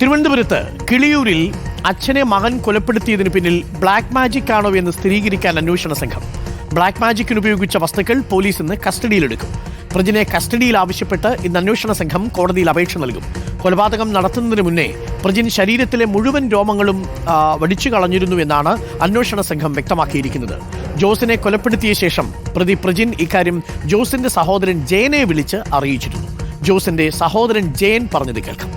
തിരുവനന്തപുരത്ത് കിളിയൂരിൽ അച്ഛനെ മകൻ കൊലപ്പെടുത്തിയതിന് പിന്നിൽ ബ്ലാക്ക് മാജിക് ആണോ എന്ന് സ്ഥിരീകരിക്കാൻ അന്വേഷണ സംഘം. ബ്ലാക്ക് മാജിക്കിന് ഉപയോഗിച്ച വസ്തുക്കൾ പോലീസ് ഇന്ന് കസ്റ്റഡിയിലെടുക്കും. പ്രതിനെ കസ്റ്റഡിയിൽ ആവശ്യപ്പെട്ട് ഇന്ന് അന്വേഷണ സംഘം കോടതിയിൽ അപേക്ഷ നൽകും. കൊലപാതകം നടത്തുന്നതിന് മുന്നേ പ്രജിൻ ശരീരത്തിലെ മുഴുവൻ രോമങ്ങളും വടിച്ചു കളഞ്ഞിരുന്നു എന്നാണ് അന്വേഷണ സംഘം വ്യക്തമാക്കിയിരിക്കുന്നത്. ജോസിനെ കൊലപ്പെടുത്തിയ ശേഷം പ്രതി പ്രജിൻ ഇക്കാര്യം ജോസിന്റെ സഹോദരൻ ജയനെ വിളിച്ച് അറിയിച്ചിരുന്നു. ജോസിന്റെ സഹോദരൻ ജയൻ പറഞ്ഞത് കേൾക്കാം.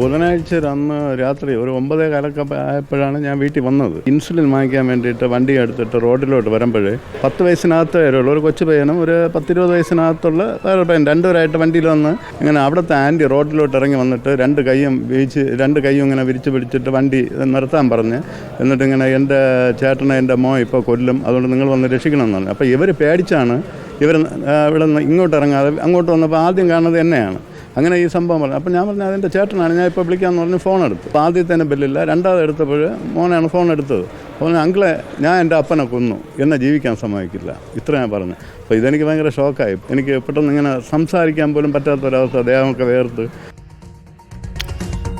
ബുധനാഴ്ച അന്ന് രാത്രി ഒരു ഒമ്പതേ കാലൊക്കെ ആയപ്പോഴാണ് ഞാൻ വീട്ടിൽ വന്നത്. ഇൻസുലിൻ വാങ്ങിക്കാൻ വേണ്ടിയിട്ട് വണ്ടി എടുത്തിട്ട് റോഡിലോട്ട് വരുമ്പോഴേ പത്ത് വയസ്സിനകത്ത് വരുള്ളൂ. ഒരു കൊച്ചു പയ്യനും ഒരു പത്തിരുപത് വയസ്സിനകത്തുള്ള വേറെ പയ്യൻ രണ്ടുപേരായിട്ട് വണ്ടിയിൽ വന്ന് ഇങ്ങനെ അവിടുത്തെ ആന്റി റോഡിലോട്ട് ഇറങ്ങി വന്നിട്ട് രണ്ട് കൈയും വീഴ്ച രണ്ട് കൈയും ഇങ്ങനെ വിരിച്ച് പിടിച്ചിട്ട് വണ്ടി നിർത്താൻ പറഞ്ഞ് എന്നിട്ട് ഇങ്ങനെ എന്റെ ചേട്ടനെ എന്റെ മോ ഇപ്പോൾ കൊല്ലും. അതുകൊണ്ട് നിങ്ങൾ വന്ന് രക്ഷിക്കണം എന്നാണ് അപ്പോൾ ഇവർ പേടിച്ചാണ് ഇവർ ഇവിടെ നിന്ന് ഇങ്ങോട്ട് ഇറങ്ങാതെ അങ്ങോട്ട് വന്നപ്പോൾ ആദ്യം കാണുന്നത് എന്നെയാണ്. അങ്ങനെ ഈ സംഭവം പറഞ്ഞു. അപ്പം ഞാൻ പറഞ്ഞു അതെന്റെ ചേട്ടനാണ് ഞാൻ ഇപ്പോൾ വിളിക്കാമെന്ന് പറഞ്ഞ് ഫോൺ എടുത്തു. അപ്പോൾ തന്നെ ബില്ലില്ല രണ്ടാമത് എടുത്തപ്പോൾ മോനാണ് ഫോൺ എടുത്തത്. അപ്പോൾ അങ്കിളെ ഞാൻ എന്റെ അപ്പനെ കൊന്നു. എന്നെ ജീവിക്കാൻ സമ്മതിക്കില്ല. ഇത്ര ഞാൻ പറഞ്ഞു. അപ്പോൾ ഇതെനിക്ക് ഭയങ്കര ഷോക്കായി എനിക്ക് പെട്ടെന്ന് ഇങ്ങനെ സംസാരിക്കാൻ പോലും പറ്റാത്ത പറ്റാത്തൊരവസ്ഥ അദ്ദേഹമൊക്കെ വേർത്ത്.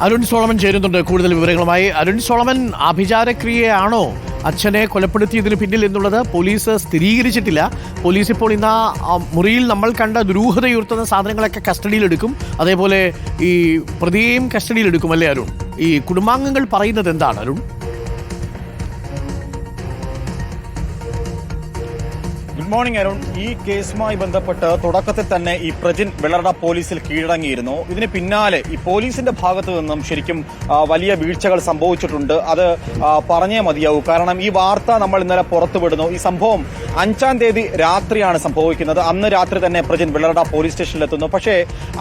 അരുൺ സോളമൻ ചേരുന്നുണ്ട് കൂടുതൽ വിവരങ്ങളുമായി. അരുൺ സോളമൻ ആഭിചാരക്രിയയാണോ അച്ഛനെ കൊലപ്പെടുത്തിയതിന് പിന്നിൽ എന്നുള്ളത് പോലീസ് സ്ഥിരീകരിച്ചിട്ടില്ല. പോലീസ് ഇപ്പോൾ ഇന്ന് മുറിയിൽ നമ്മൾ കണ്ട ദുരൂഹതയുയർത്തുന്ന സാധനങ്ങളൊക്കെ കസ്റ്റഡിയിലെടുക്കും. അതേപോലെ ഈ പ്രതിയെയും കസ്റ്റഡിയിലെടുക്കും അല്ലേ അരുൺ? ഈ കുടുംബാംഗങ്ങൾ പറയുന്നത് എന്താണ് അരുൺ? ഗുഡ് മോർണിംഗ് അരുൺ ഈ കേസുമായി ബന്ധപ്പെട്ട് തുടക്കത്തിൽ തന്നെ ഈ പ്രജിൻ വെള്ളറട പോലീസിൽ കീഴടങ്ങിയിരുന്നു. ഇതിന് പിന്നാലെ ഈ പോലീസിന്റെ ഭാഗത്തു നിന്നും ശരിക്കും വലിയ വീഴ്ചകൾ സംഭവിച്ചിട്ടുണ്ട്. അത് പറഞ്ഞേ മതിയാവൂ. കാരണം ഈ വാർത്ത നമ്മൾ ഇന്നലെ പുറത്തുവിടുന്നു. ഈ സംഭവം അഞ്ചാം തീയതി രാത്രിയാണ് സംഭവിക്കുന്നത്. അന്ന് രാത്രി തന്നെ പ്രജിൻ വെള്ളറട പോലീസ് സ്റ്റേഷനിലെത്തുന്നു. പക്ഷേ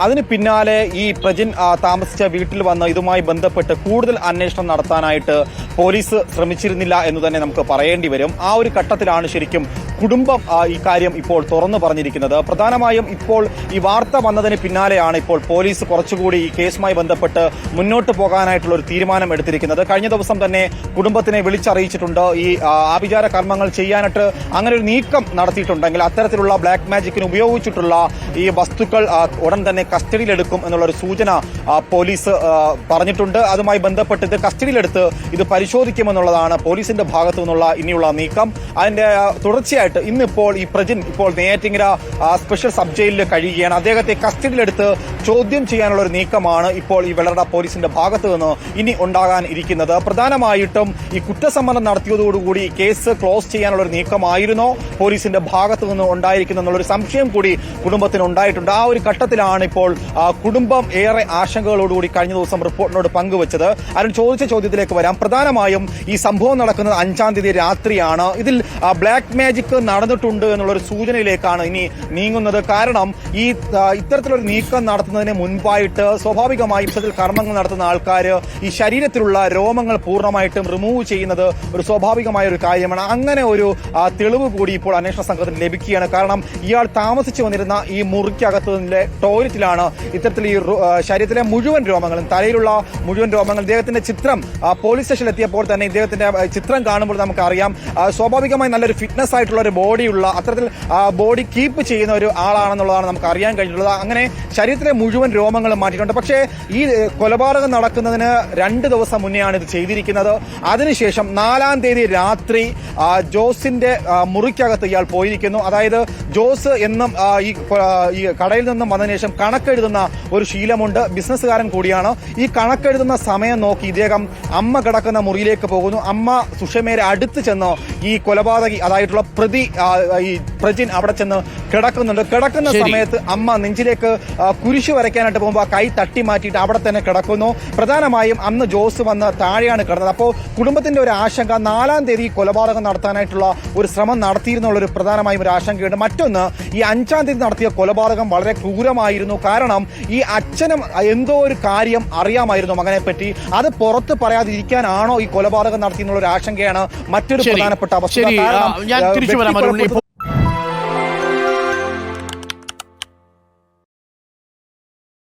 അതിന് പിന്നാലെ ഈ പ്രജിൻ താമസിച്ച വീട്ടിൽ വന്ന് ഇതുമായി ബന്ധപ്പെട്ട് കൂടുതൽ അന്വേഷണം നടത്താനായിട്ട് പോലീസ് ശ്രമിച്ചിരുന്നില്ല എന്ന് തന്നെ നമുക്ക് പറയേണ്ടി വരും. ആ ഒരു ഘട്ടത്തിലാണ് ശരിക്കും കുടുംബം ഈ കാര്യം ഇപ്പോൾ തുറന്നു പറഞ്ഞിരിക്കുന്നത്. പ്രധാനമായും ഇപ്പോൾ ഈ വാർത്ത വന്നതിന് പിന്നാലെയാണ് ഇപ്പോൾ പോലീസ് കുറച്ചുകൂടി ഈ കേസുമായി ബന്ധപ്പെട്ട് മുന്നോട്ട് പോകാനായിട്ടുള്ള ഒരു തീരുമാനം എടുത്തിരിക്കുന്നത്. കഴിഞ്ഞ ദിവസം തന്നെ കുടുംബത്തിനെ വിളിച്ചറിയിച്ചിട്ടുണ്ട്. ഈ ആഭിചാര കർമ്മങ്ങൾ ചെയ്യാനായിട്ട് അങ്ങനെ ഒരു നീക്കം നടത്തിയിട്ടുണ്ടെങ്കിൽ അത്തരത്തിലുള്ള ബ്ലാക്ക് മാജിക്കിന് ഉപയോഗിച്ചിട്ടുള്ള ഈ വസ്തുക്കൾ ഉടൻ തന്നെ കസ്റ്റഡിയിലെടുക്കും എന്നുള്ളൊരു സൂചന പോലീസ് പറഞ്ഞിട്ടുണ്ട്. അതുമായി ബന്ധപ്പെട്ട് ഇത് കസ്റ്റഡിയിലെടുത്ത് ഇത് പരിശോധിക്കുമെന്നുള്ളതാണ് പോലീസിന്റെ ഭാഗത്തു നിന്നുള്ള ഇനിയുള്ള നീക്കം. അതിന്റെ ആ, തുടർച്ചയായിട്ട് ഇന്നിപ്പോൾ ഈ പ്രജിൻ ഇപ്പോൾ നേറ്റിങ്ങര സ്പെഷ്യൽ സബ് ജയിലിൽ കഴിയുകയാണ്. അദ്ദേഹത്തെ കസ്റ്റഡിയിലെടുത്ത് ചോദ്യം ചെയ്യാനുള്ള ഒരു നീക്കമാണ് ഇപ്പോൾ ഈ വെള്ളറട പോലീസിന്റെ ഭാഗത്ത് നിന്ന് ഇനി ഉണ്ടാകാൻ ഇരിക്കുന്നത്. പ്രധാനമായിട്ടും ഈ കുറ്റസമ്മതം നടത്തിയതോടുകൂടി കേസ് ക്ലോസ് ചെയ്യാനുള്ള ഒരു നീക്കമായിരുന്നോ. പോലീസിന്റെ ഭാഗത്ത് നിന്ന് ഉണ്ടായിരിക്കുന്ന ഒരു സംശയം കൂടി കുടുംബത്തിന് ഉണ്ടായിട്ടുണ്ട്. ആ ഒരു ഘട്ടത്തിലാണ് ഇപ്പോൾ കുടുംബം ഏറെ ആശങ്കകളോടുകൂടി കഴിഞ്ഞ ദിവസം റിപ്പോർട്ടിനോട് പങ്കുവച്ചത്. അരുൺ ചോദിച്ച ചോദ്യത്തിലേക്ക് വരാം. പ്രധാനമായും ഈ സംഭവം നടക്കുന്നത് അഞ്ചാം തീയതി രാത്രിയാണ്. ഇതിൽ ബ്ലാക്ക് മാജിക് നടന്നിട്ടുണ്ട് എന്നുള്ള ഒരു സൂചനയിലേക്കാണ് ഇനി നീങ്ങുന്നത്. കാരണം ഈ ഇത്തരത്തിലൊരു നീക്കം നടത്തുന്നതിന് മുൻപായിട്ട് സ്വാഭാവികമായി ഇത്തരത്തിൽ കർമ്മങ്ങൾ നടത്തുന്ന ആൾക്കാർ ഈ ശരീരത്തിലുള്ള രോമങ്ങൾ പൂർണമായിട്ടും റിമൂവ് ചെയ്യുന്നത് ഒരു സ്വാഭാവികമായ ഒരു കാര്യമാണ്. അങ്ങനെ ഒരു തെളിവ് കൂടി ഇപ്പോൾ അന്വേഷണ സംഘത്തിന് ലഭിക്കുകയാണ്. കാരണം ഇയാൾ താമസിച്ചു വന്നിരുന്ന ഈ മുറിക്കകത്തുള്ള ടോയ്ലറ്റിലാണ് ഇത്തരത്തിൽ ഈ ശരീരത്തിലെ മുഴുവൻ രോമങ്ങളും തലയിലുള്ള മുഴുവൻ രോമങ്ങൾ ഇദ്ദേഹത്തിന്റെ ചിത്രം പോലീസ് സ്റ്റേഷനിൽ എത്തിയപ്പോൾ തന്നെ ഇദ്ദേഹത്തിന്റെ ചിത്രം കാണുമ്പോൾ നമുക്കറിയാം സ്വാഭാവികമായി നല്ലൊരു ഫിറ്റ്നസ് ആയിട്ടുള്ള ഒരു ബോഡിയുള്ള അത്തരത്തിൽ ബോഡി കീപ്പ് ചെയ്യുന്ന ഒരു ആളാണെന്നുള്ളതാണ് നമുക്ക് അറിയാൻ കഴിഞ്ഞിട്ടുള്ളത്. അങ്ങനെ ശരീരത്തിലെ മുഴുവൻ രോമങ്ങളും മാറ്റിയിട്ടുണ്ട്. പക്ഷേ ഈ കൊലപാതകം നടക്കുന്നതിന് രണ്ട് ദിവസം മുന്നെയാണ് ഇത് ചെയ്തിരിക്കുന്നത്. അതിനുശേഷം നാലാം തീയതി രാത്രി ജോസിന്റെ മുറിക്കകത്ത് ഇയാൾ പോയിരിക്കുന്നു. അതായത് ജോസ് എന്നും ഈ ഈ കടയിൽ നിന്നും വന്നതിന് ശേഷം കണക്കെഴുതുന്ന ഒരു ശീലമുണ്ട്. ബിസിനസ്സുകാരൻ കൂടിയാണ്. ഈ കണക്കെഴുതുന്ന സമയം നോക്കി ഇദ്ദേഹം അമ്മ കിടക്കുന്ന മുറിയിലേക്ക് പോകുന്നു. അമ്മ സുഷമേരെ അടുത്ത് ചെന്ന് ഈ കൊലപാതകി അതായിട്ടുള്ള പ്രതി ആ, ഈ പ്രജിൻ അവിടെ ചെന്ന് കിടക്കുന്നുണ്ട്. കിടക്കുന്ന സമയത്ത് അമ്മ നെഞ്ചിലേക്ക് കുരിശു വരയ്ക്കാനായിട്ട് പോകുമ്പോൾ കൈ തട്ടി മാറ്റിയിട്ട് അവിടെ തന്നെ കിടക്കുന്നു. പ്രധാനമായും അന്ന് ജോസ് വന്ന് താഴെയാണ് കിടന്നത്. അപ്പോൾ കുടുംബത്തിന്റെ ഒരു ആശങ്ക നാലാം തീയതി കൊലപാതകം നടത്താനായിട്ടുള്ള ഒരു ശ്രമം നടത്തിയിരുന്നുള്ള ഒരു പ്രധാനമായും ഒരു ആശങ്കയുണ്ട്. മറ്റൊന്ന് ഈ അഞ്ചാം തീയതി നടത്തിയ കൊലപാതകം വളരെ ക്രൂരമായിരുന്നു. കാരണം ഈ അച്ഛനും എന്തോ ഒരു കാര്യം അറിയാമായിരുന്നു മകനെ പറ്റി. അത് പുറത്ത് പറയാതിരിക്കാനാണോ ഈ കൊലപാതകം നടത്തിയെന്നുള്ള ഒരു ആശങ്കയാണ് മറ്റൊരു പ്രധാനപ്പെട്ട അവസ്ഥ. കാരണം, ഞാൻ ആ,